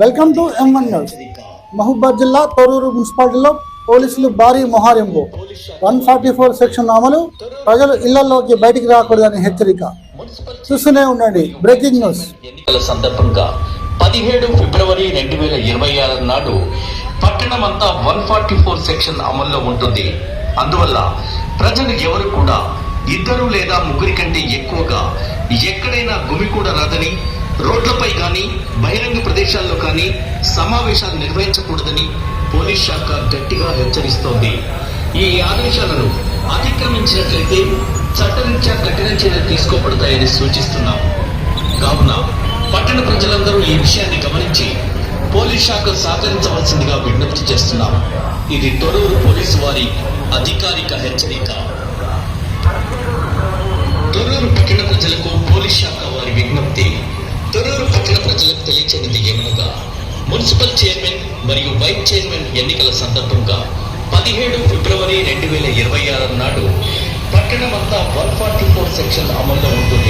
Welcome to M one news Mahabubabad జిల్లా తొరూరు మున్సిపాలిటీలో పోలీసులు భారీ మొహారింపు. వన్ ఫార్టీ ఫోర్ సెక్షన్ అమలు. ప్రజలు ఇళ్ళలోకి బయటికి రాకూడదని హెచ్చరిక. చూస్తూనే ఉండండి బ్రేకింగ్ న్యూస్. ఎన్నికల సందర్భంగా పదిహేడు ఫిబ్రవరి రెండు వేల ఇరవై ఆరు నాడు పట్టణం అంతా వన్ ఫార్టీ ఫోర్ సెక్షన్ అమల్లో ఉంటుంది. అందువల్ల ప్రజలు ఎవరు కూడా ఇద్దరు లేదా ముగ్గురి కంటే ఎక్కువగా ఎక్కడైనా గుమి కూడా రాదని రోడ్లపై కానీ బహిరంగ ప్రదేశాల్లో కానీ సమావేశాలు నిర్వహించకూడదని పోలీస్ శాఖ గట్టిగా హెచ్చరిస్తోంది. ఈ ఆదేశాలను అతిక్రమించినట్లయితే చట్టరీత్యా కఠిన చర్యలు తీసుకోబడతాయని సూచిస్తున్నాం. కావున పట్టణ ప్రజలందరూ ఈ విషయాన్ని గమనించి పోలీస్ శాఖ సహకరించవలసిందిగా విజ్ఞప్తి చేస్తున్నాం. ఇది తొలూరు పోలీసు వారి అధికారిక హెచ్చరిక. తొలూరు పట్టణ ప్రజలకు పోలీస్ శాఖ వారి విజ్ఞప్తి. తొరూరు పట్టణ ప్రజలకు తెలియచేది మున్సిపల్ చైర్మన్ మరియు వైస్ చైర్మన్ ఎన్నికల సందర్భంగా పదిహేడు ఫిబ్రవరి రెండు వేల ఇరవై ఆరు నాడు పట్టణమంతా వన్ ఫార్టీ ఫోర్ సెక్షన్ అమల్లో ఉంటుంది.